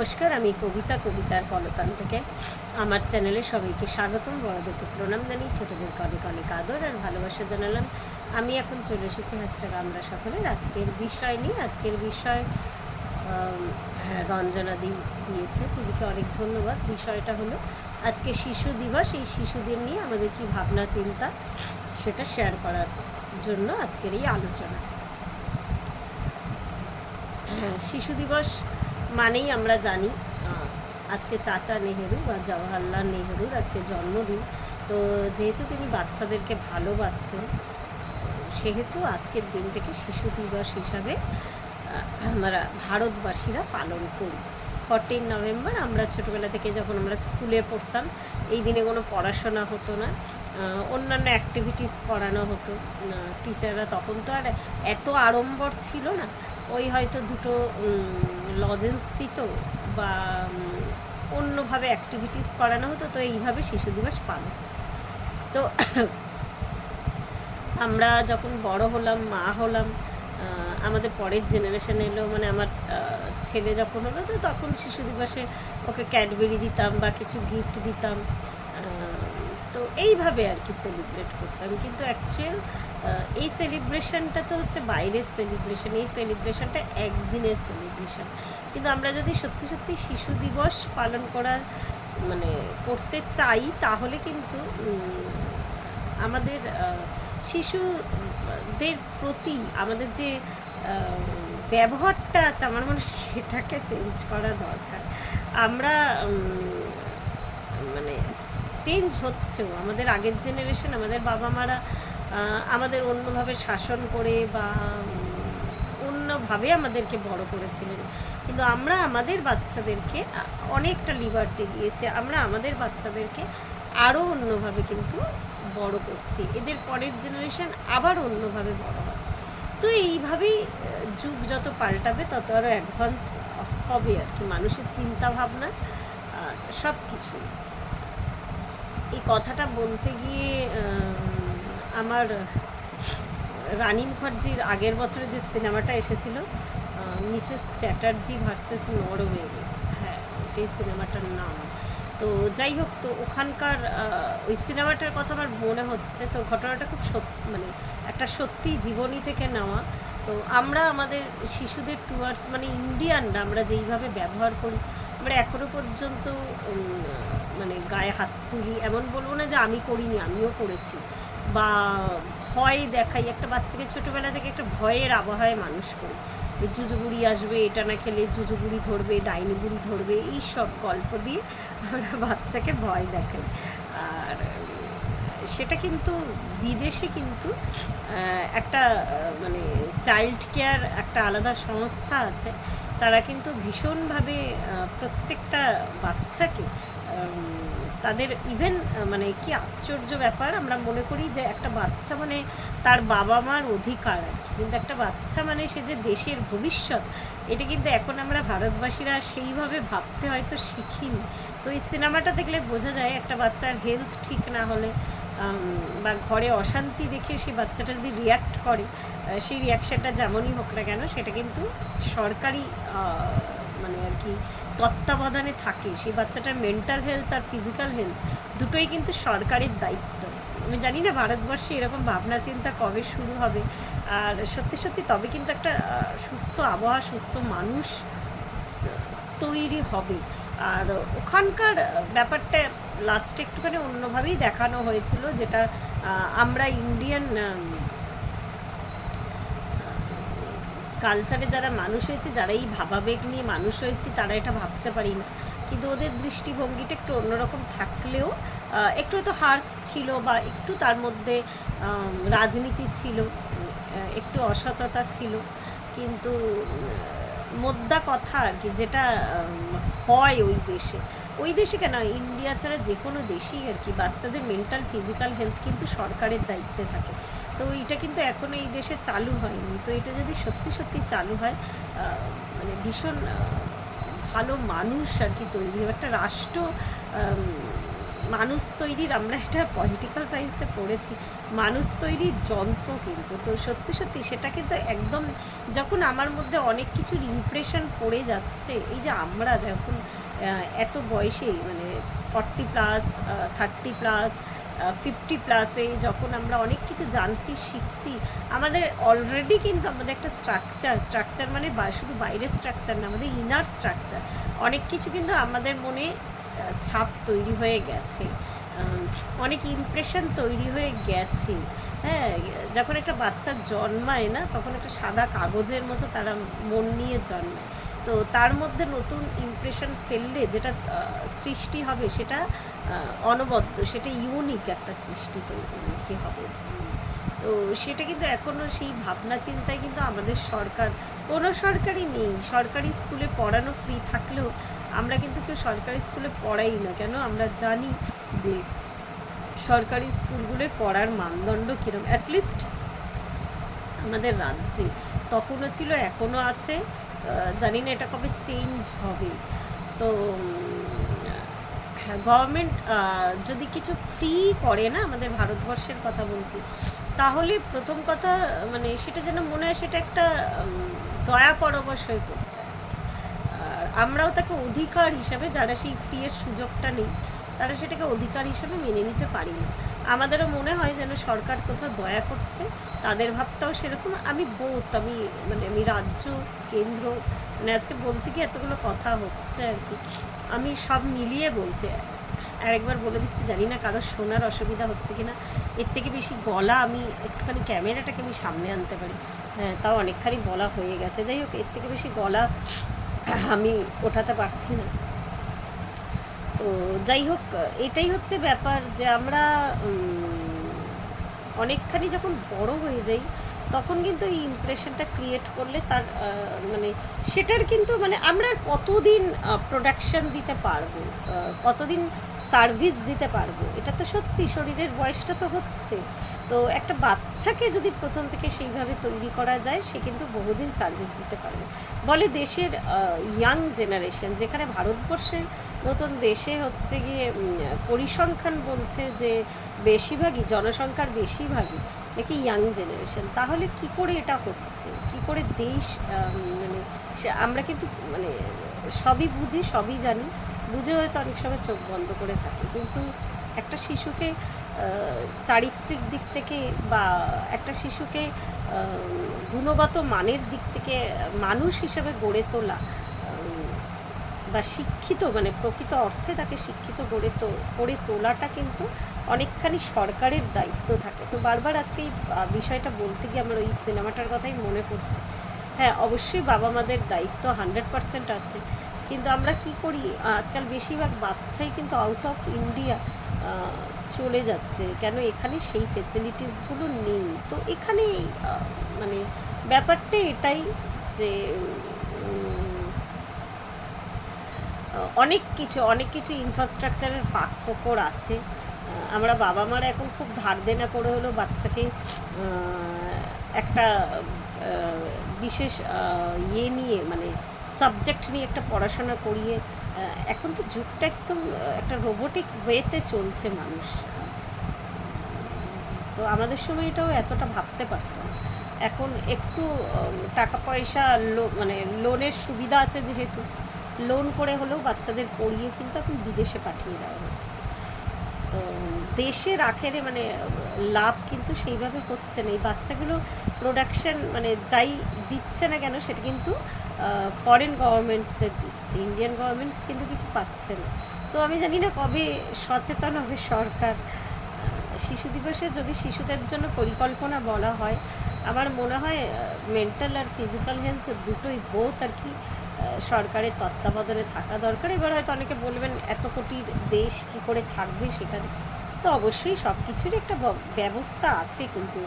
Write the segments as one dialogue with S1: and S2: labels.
S1: নমস্কার, আমি কবিতা, কবিতার কলতান থেকে। আমার চ্যানেলে সবাইকে স্বাগতম। বড়দেরকে প্রণাম জানিয়ে ছোটোদেরকে অনেক অনেক আদর আর ভালোবাসা জানালাম। আমি এখন চলে এসেছি হ্যাশট্যাগ আমরা সকলের আজকের বিষয় নিয়ে। আজকের বিষয় হ্যাঁ রঞ্জনা দি দিয়েছে। দিদিকে অনেক ধন্যবাদ। বিষয়টা হলো, আজকে শিশু দিবস। এই শিশুদের নিয়ে আমাদের কি ভাবনা, চিন্তা সেটা শেয়ার করার জন্য আজকের এই আলোচনা। হ্যাঁ শিশু দিবস মানেই আমরা জানি আজকে চাচা নেহেরু বা জওয়াহরলাল নেহেরুর আজকে জন্মদিন। তো যেহেতু তিনি বাচ্চাদেরকে ভালোবাসতেন, সেহেতু আজকের দিনটাকে শিশু দিবস হিসাবে আমরা ভারতবাসীরা পালন করি। ফোরটিন নভেম্বর আমরা ছোটোবেলা থেকে যখন আমরা স্কুলে পড়তাম, এই দিনে কোনো পড়াশোনা হতো না। অন্যান্য অ্যাক্টিভিটিস করানো হতো। টিচাররা তখন তো আর এত আড়ম্বর ছিল না। ওই হয়তো দুটো লজেন্স দিত বা অন্যভাবে অ্যাক্টিভিটিস করানো হতো। তো এইভাবে শিশু দিবস পালন তো আমরা যখন বড় হলাম, মা হলাম আমাদের পরের জেনারেশন এলো মানে আমার ছেলে যখন হলো, তো তখন শিশু দিবসে ওকে ক্যাডবেরি দিতাম বা কিছু গিফট দিতাম। তো এইভাবে আর কি সেলিব্রেট করতাম। কিন্তু অ্যাকচুয়াল এই সেলিব্রেশনটা তো হচ্ছে বাইরের সেলিব্রেশন এই সেলিব্রেশনটা একদিনের সেলিব্রেশন কিন্তু আমরা যদি সত্যি সত্যি শিশু দিবস পালন করার মানে করতে চাই, তাহলে কিন্তু আমাদের শিশুদের প্রতি আমাদের যে ব্যবহারটা আছে, আমার মনে হয় সেটাকে চেঞ্জ করা দরকার। আমরা মানে চেঞ্জ হচ্ছেও আমাদের আগের জেনারেশন আমাদের বাবা মারা আমাদের অন্যভাবে শাসন করে বা অন্যভাবে আমাদেরকে বড় করেছিলেন। কিন্তু আমরা আমাদের বাচ্চাদেরকে অনেকটা লিবার্টি দিয়েছে। আমরা আমাদের বাচ্চাদেরকে আরও অন্যভাবে কিন্তু বড় করছি। এদের পরের জেনারেশন আবার অন্যভাবে বড় হয় তো এইভাবেই যুগ যত পাল্টাবে, তত আরও অ্যাডভান্স হবে আর কি। মানুষের চিন্তা ভাবনা সব কিছু এই কথাটা বলতে গিয়ে আমার রানী মুখার্জির আগের বছরে যে সিনেমাটা এসেছিল মিসেস চ্যাটার্জি ভার্সেস নরওয়ে হ্যাঁ এটাই সিনেমাটার নাম। তো যাই হোক, তো ওখানকার ওই সিনেমাটার কথা আমার মনে হচ্ছে, তো ঘটনাটা খুব সত্যি মানে একটা সত্যি জীবনী থেকে নেওয়া। তো আমরা আমাদের শিশুদের টুয়ার্ডস মানে ইন্ডিয়ানরা আমরা যেইভাবে ব্যবহার করি, আমরা এখনও পর্যন্ত মানে গায়ে হাত তুলি, এমন বলব না যে আমি করিনি, আমিও করেছি। বা ভয় দেখাই, একটা বাচ্চাকে ছোটোবেলা থেকে একটা ভয়ের আবহাওয়ায় মানুষ করি। যে জুজুবুড়ি আসবে, এটা না খেলে জুজুবুড়ি ধরবে, ডাইনি বুড়ি ধরবে, এই সব গল্প দিয়ে আমরা বাচ্চাকে ভয় দেখাই। আর সেটা কিন্তু বিদেশে কিন্তু একটা মানে চাইল্ড কেয়ার একটা আলাদা সংস্থা আছে। তারা কিন্তু ভীষণভাবে প্রত্যেকটা বাচ্চাকে তাদের ইভেন মানে কি আশ্চর্য ব্যাপার, আমরা মনে করি যে একটা বাচ্চা মানে তার বাবা মার অধিকার কিন্তু একটা বাচ্চা মানে সে যে দেশের ভবিষ্যৎ, এটা কিন্তু এখন আমরা ভারতবাসীরা সেইভাবে ভাবতে হয়তো শিখিনি। তো এই সিনেমাটা দেখলে বোঝা যায় একটা বাচ্চার হেলথ ঠিক না হলে বা ঘরে অশান্তি দেখে সেই বাচ্চাটা যদি রিয়াক্ট করে সেই রিয়াকশানটা যেমনই হোক না কেন, সেটা কিন্তু সরকারি মানে আর কি তত্ত্বাবধানে থাকে, সেই বাচ্চাটার মেন্টাল হেলথ আর ফিজিক্যাল হেলথ দুটোই কিন্তু সরকারের দায়িত্ব। আমি জানি না ভারতবর্ষে এরকম ভাবনা চিন্তা কবে শুরু হবে। আর সত্যি সত্যি তবে কিন্তু একটা সুস্থ আবহাওয়া, সুস্থ মানুষ তৈরি হবে। আর ওখানকার ব্যাপারটা লাস্টে একটুখানি অন্যভাবেই দেখানো হয়েছিল, যেটা আমরা ইন্ডিয়ান কালচারে যারা মানুষ হয়েছে, যারা এই ভাবাবেগ নিয়ে মানুষ হয়েছি, তারা এটা ভাবতে পারি না। কিন্তু ওদের দৃষ্টিভঙ্গিটা একটু অন্যরকম থাকলেও একটু হয়তো হার্স ছিল বা একটু তার মধ্যে রাজনীতি ছিল একটু অসততা ছিল। কিন্তু মোদ্দা কথা আর কি, যেটা হয় ওই দেশে। ওই দেশে কেন? ইন্ডিয়া ছাড়া যে কোনো দেশেই আর কি, বাচ্চাদের মেন্টাল ফিজিক্যাল হেলথ কিন্তু সরকারের দায়িত্বে থাকে। তো এটা কিন্তু এখনও এই দেশে চালু হয়নি। তো এটা যদি সত্যি সত্যি চালু হয় মানে ভীষণ ভালো মানুষ আর কি তৈরি, একটা রাষ্ট্র মানুষ তৈরির আমরা একটা পলিটিক্যাল সায়েন্সে পড়েছি, মানুষ তৈরির যন্ত্র কিন্তু। তো সত্যি সত্যি সেটা কিন্তু একদম যখন আমার মধ্যে অনেক কিছুর ইমপ্রেশন পড়ে যাচ্ছে, এই যে আমরা যখন এত বয়সেই মানে forty plus thirty plus fifty প্লাসে যখন আমরা অনেক কিছু জানছি, শিখছি, আমাদের অলরেডি কিন্তু আমাদের একটা স্ট্রাকচার স্ট্রাকচার মানে শুধু বাইরের স্ট্রাকচার না, আমাদের ইনার স্ট্রাকচার অনেক কিছু কিন্তু আমাদের মনে ছাপ তৈরি হয়ে গেছে। অনেক ইমপ্রেশন তৈরি হয়ে গেছে। হ্যাঁ যখন একটা বাচ্চা জন্মায় না, তখন একটা সাদা কাগজের মতো তারা মন নিয়ে জন্মায়। তো তার মধ্যে নতুন ইমপ্রেশন ফেললে যেটা সৃষ্টি হবে সেটা অনবদ্য, সেটা ইউনিক একটা সৃষ্টি তৈরি হবে। তো সেটা কিন্তু এখনও সেই ভাবনা চিন্তায় কিন্তু আমাদের সরকার, কোনো সরকারই নেই। সরকারি স্কুলে পড়ানো ফ্রি থাকলেও আমরা কিন্তু কেউ সরকারি স্কুলে পড়াই না। কেন? আমরা জানি যে সরকারি স্কুলগুলোয় পড়ার মানদণ্ড কীরকম অ্যাটলিস্ট আমাদের রাজ্যে তখনও ছিল, এখনও আছে। জানি না এটা কবে চেঞ্জ হবে। তো হ্যাঁ গভর্নমেন্ট যদি কিছু ফ্রি করে না, আমাদের ভারতবর্ষের কথা বলছি, তাহলে প্রথম কথা মানে সেটা যেন মনে হয় সেটা একটা দয়া পরবশ হয়ে পড়ছে আর আমরাও তাকে অধিকার হিসাবে, যারা সেই ফি এর সুযোগটা নেই, তারা সেটাকে অধিকার হিসাবে মেনে নিতে পারি না। আমাদেরও মনে হয় যেন সরকার কোথাও দয়া করছে, তাদের ভাবটাও সেরকম। আমি বোধ, আমি মানে আমি রাজ্য, কেন্দ্র মানে আজকে বলতে গিয়ে এতগুলো কথা হচ্ছে আর কি, আমি সব মিলিয়ে বলছি। আরেকবার বলে দিচ্ছি, জানি না কারোর শোনার অসুবিধা হচ্ছে কি না এর থেকে বেশি গলা আমি, একটুখানি ক্যামেরাটাকে আমি সামনে আনতে পারি। হ্যাঁ তাও অনেকখানি বলা হয়ে গেছে। যাই হোক, এর থেকে বেশি গলা আমি ওঠাতে পারছি না। তো যাই হোক, এটাই হচ্ছে ব্যাপার যে আমরা অনেকখানি যখন বড় হয়ে যাই, তখন কিন্তু এই ইমপ্রেশনটা ক্রিয়েট করলে তার মানে সেটার কিন্তু মানে আমরা কতদিন প্রোডাকশন দিতে পারব কতদিন সার্ভিস দিতে পারব, এটা তো সত্যি, শরীরের বয়সটা তো হচ্ছে। তো একটা বাচ্চাকে যদি প্রথম থেকে সেইভাবে তৈরি করা যায়, সে কিন্তু বহুদিন সার্ভিস দিতে পারবে। বলে দেশের ইয়াং জেনারেশন যেখানে ভারতবর্ষের মতন দেশে হচ্ছে গিয়ে পরিসংখ্যান বলছে যে বেশিরভাগই, জনসংখ্যার বেশিরভাগই নাকি ইয়াং জেনারেশন তাহলে কি করে এটা হচ্ছে? কি করে দেশ মানে আমরা কিন্তু মানে সবই বুঝি, সবই জানি। বুঝে হয়তো অনেক সময় চোখ বন্ধ করে থাকি। কিন্তু একটা শিশুকে চারিত্রিক দিক থেকে বা একটা শিশুকে গুণগত মানের দিক থেকে মানুষ হিসেবে গড়ে তোলা বা শিক্ষিত মানে প্রকৃত অর্থে তাকে শিক্ষিত গড়ে তো করে তোলাটা কিন্তু অনেকখানি সরকারের দায়িত্ব থাকে। তো বারবার আজকে এই বিষয়টা বলতে গিয়ে আমার ওই সিনেমাটার কথাই মনে পড়ছে। হ্যাঁ অবশ্যই বাবা মাদের দায়িত্ব হান্ড্রেড পার্সেন্ট আছে। কিন্তু আমরা কি করি? আজকাল বেশিরভাগ বাচ্চাই কিন্তু আউট অফ ইন্ডিয়া চলে যাচ্ছে। কেন? এখানে সেই ফেসিলিটিসগুলো নেই। তো এখানে মানে ব্যাপারটা এটাই যে অনেক কিছু অনেক কিছু ইনফ্রাস্ট্রাকচারের ফাঁক ফোকর আছে। আমরা বাবা মারা এখন খুব ধার দেনা করে হলেও বাচ্চাকে একটা বিশেষ ইয়ে নিয়ে মানে সাবজেক্ট নিয়ে একটা পড়াশোনা করিয়ে এখন তো যুগটা একদম একটা রোবোটিক ওয়েতে চলছে মানুষ। তো আমাদের সময় এটাও এতটা ভাবতে পারতাম না। এখন একটু টাকা পয়সা মানে লোনের সুবিধা আছে যেহেতু। লোন করে হলেও বাচ্চাদের পড়িয়ে কিন্তু এখন বিদেশে পাঠিয়ে দেওয়া হচ্ছে। তো দেশে আখেরে মানে লাভ কিন্তু সেইভাবে হচ্ছে না। এই বাচ্চাগুলো প্রোডাকশন মানে যাই দিচ্ছে না কেন সেটা কিন্তু ফরেন গভর্নমেন্টসদের দিচ্ছে। ইন্ডিয়ান গভর্নমেন্টস কিন্তু কিছু পাচ্ছে না। তো আমি জানি না কবে সচেতন হবে সরকার। শিশু দিবসে যদি শিশুদের জন্য পরিকল্পনা বলা হয়, আমার মনে হয় মেন্টাল আর ফিজিক্যাল হেলথ দুটোই বোথ আর কি সরকারের তত্ত্বাবধানে থাকা দরকার। এবার হয়তো অনেকে বলবেন, এত কোটির দেশ কি করে থাকবে সেখানে? তো অবশ্যই সব কিছুরই একটা ব্যবস্থা আছে কিন্তু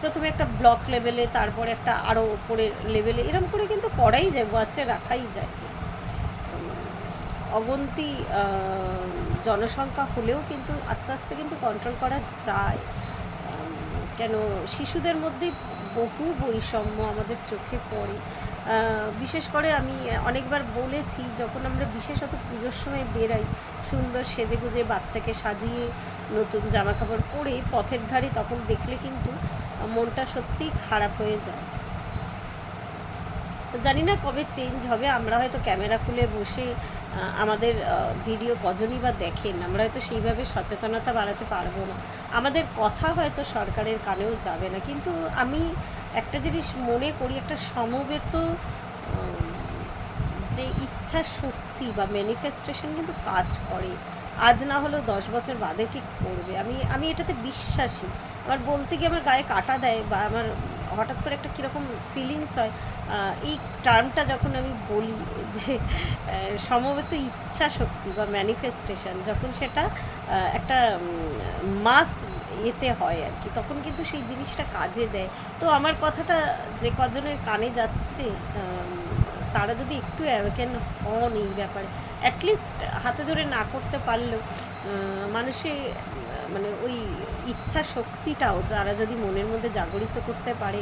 S1: প্রথমে একটা ব্লক লেভেলে, তারপরে একটা আরও ওপরের লেভেলে এরকম করে কিন্তু করাই যায় বাচ্চা রাখাই যায়। অগন্তি জনসংখ্যা হলেও কিন্তু আস্তে আস্তে কিন্তু কন্ট্রোল করা যায়। কেন, শিশুদের মধ্যে বহু বৈষম্য আমাদের চোখে পড়ে। বিশেষ করে আমি অনেকবার বলেছি, যখন আমরা বিশেষত পুজোর সময় বেরাই, সুন্দর সেজে গুজে বাচ্চাকে সাজিয়ে নতুন জামা কাপড় পরে পথের ধারে তখন দেখলে কিন্তু মনটা সত্যিই খারাপ হয়ে যায়। তো জানি না কবে চেঞ্জ হবে, আমরা হয়তো ক্যামেরা খুলে বসে আমাদের ভিডিও কজনই বা দেখেন, আমরা হয়তো সেইভাবে সচেতনতা বাড়াতে পারব না। আমাদের কথা হয়তো সরকারের কানেও যাবে না, কিন্তু আমি একটা জিনিস মনে করি, একটা সমবেত যে ইচ্ছা শক্তি বা ম্যানিফেস্টেশন কিন্তু কাজ করে। আজ না হলেও দশ বছর বাদে ঠিক করবে। আমি আমি এটাতে বিশ্বাসী। আমার বলতে গিয়ে আমার গায়ে কাটা দেয় বা আমার হঠাৎ করে একটা কীরকম ফিলিংস হয় এই টার্মটা যখন আমি বলি যে সমবেত ইচ্ছা শক্তি বা ম্যানিফেস্টেশন যখন সেটা একটা মাস এতে হয় আর কি, তখন কিন্তু সেই জিনিসটা কাজে দেয়। তো আমার কথাটা যে কজনের কানে যাচ্ছে তারা যদি একটু অ্যাওয়েকেন হন এই ব্যাপারে অ্যাটলিস্ট হাতে ধরে না করতে পারলেও মানুষে মানে ওই ইচ্ছা শক্তিটাও যারা যদি মনের মধ্যে জাগরিত করতে পারে,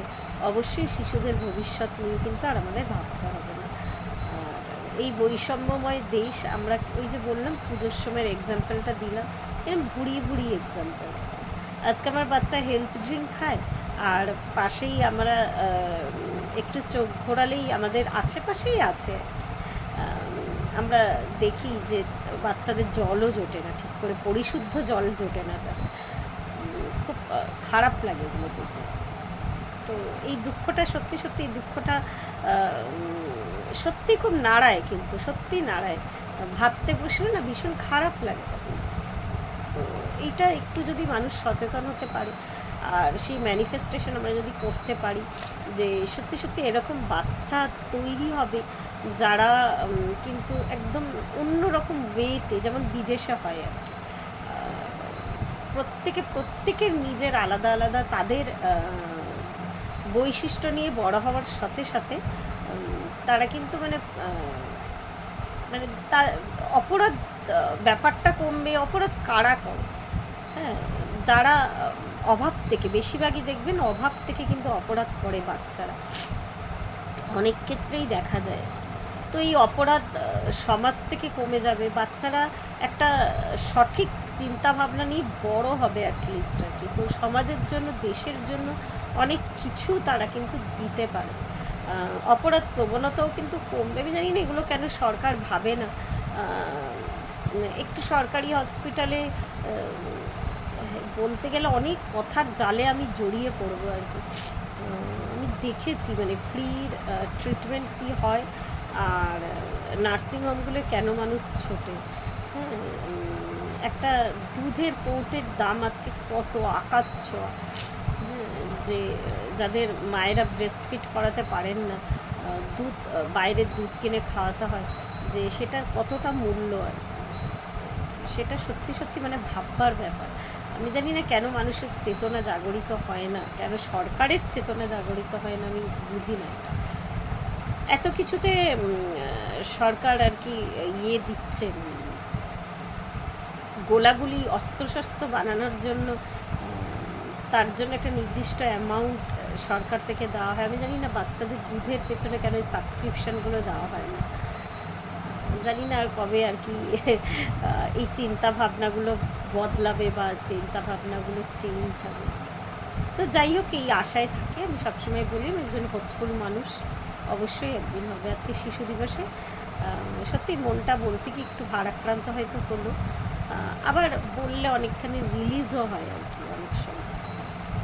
S1: অবশ্যই শিশুদের ভবিষ্যৎ নিয়ে কিন্তু আর আমাদের ভাবতে হবে না। এই বৈষম্যময় দেশ আমরা ওই যে বললাম পুজোর সময়ের এক্সাম্পলটা দিলাম এরকম ভুড়ি ভুড়ি এক্সাম্পল আছে। আজকে আমার বাচ্চা হেলথ ড্রিঙ্ক খায়, আর পাশেই আমরা একটু চোখ ঘোরালেই আমাদের আশেপাশেই আছে আমরা দেখি যে বাচ্চাদের জলও জোটে না, ঠিক করে পরিশুদ্ধ জল জোটে না খুব খারাপ লাগে এগুলো দেখে। তো এই দুঃখটা সত্যি সত্যি এই দুঃখটা সত্যি খুব নাড়ায় কিন্তু, সত্যি নাড়ায়। ভাবতে বসলে না ভীষণ খারাপ লাগে তখন। তো এইটা একটু যদি মানুষ সচেতন হতে পারে, আর সেই ম্যানিফেস্টেশন আমরা যদি করতে পারি যে সত্যি সত্যি এরকম বাচ্চা তৈরি হবে যারা কিন্তু একদম অন্যরকম ওয়েতে যেমন বিদেশে হয় আর কি। প্রত্যেকে, প্রত্যেকের নিজের আলাদা আলাদা তাদের বৈশিষ্ট্য নিয়ে বড় হওয়ার সাথে সাথে তারা কিন্তু মানে মানে তার অপরাধ ব্যাপারটা কমবে, অপরাধ কারা করে? হ্যাঁ যারা অভাব থেকে, বেশিরভাগই দেখবেন অভাব থেকে কিন্তু অপরাধ করে বাচ্চারা। অনেক ক্ষেত্রেই দেখা যায়। তো এই অপরাধ সমাজ থেকে কমে যাবে। বাচ্চারা একটা সঠিক চিন্তা ভাবনা নিয়ে বড় হবে অ্যাটলিস্ট আর কি। তো সমাজের জন্য, দেশের জন্য অনেক কিছু তারা কিন্তু দিতে পারে। অপরাধ প্রবণতাও কিন্তু কমবে। আমি জানি না এগুলো কেন সরকার ভাবে না। একটু সরকারি হসপিটালে বলতে গেলে অনেক কথার জালে আমি জড়িয়ে পড়ব আর কি। আমি দেখেছি মানে ফ্রির ট্রিটমেন্ট কি হয়। আর নার্সিংহোমগুলো কেন মানুষ ছোটে? হ্যাঁ একটা দুধের পৌটের দাম আজকে কত আকাশ ছোঁয়া। হ্যাঁ, যে যাদের মায়েরা ব্রেস্ট ফিট করাতে পারেন না দুধ বাইরের দুধ কিনে খাওয়াতে হয় যে সেটার কতটা মূল্য আর সেটা সত্যি সত্যি মানে ভাববার ব্যাপার। আমি জানি না কেন মানুষের চেতনা জাগরিত হয় না কেন সরকারের চেতনা জাগরিত হয় না আমি বুঝি না এটা। এত কিছুতে সরকার আর কি ইয়ে দিচ্ছে। গোলাগুলি অস্ত্রশস্ত্র বানানোর জন্য তার জন্য একটা নির্দিষ্ট অ্যামাউন্ট সরকার থেকে দেওয়া হয়। আমি জানি না বাচ্চাদের দুধের পেছনে কেন এই সাবস্ক্রিপশনগুলো দেওয়া হয় না। জানি না আর কবে আর কি এই চিন্তা ভাবনাগুলো বদলাবে বা চিন্তা ভাবনাগুলো চেঞ্জ হবে। তো যাই হোক, এই আশায় থাকে। আমি সবসময় বলি, আমি একজন হোপফুল মানুষ। অবশ্যই একদিন হবে আজকে শিশু দিবসে। সত্যি মনটা বলতে কি একটু ভারাক্রান্ত হয়তো হলো। আবার বললে অনেকখানি রিলিজও হয় আর কি অনেক সময়।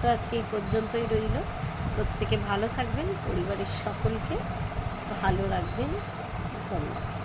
S1: তো আজকে এই পর্যন্তই রইল। প্রত্যেকে ভালো থাকবেন, পরিবারের সকলকে ভালো রাখবেন। ধন্যবাদ।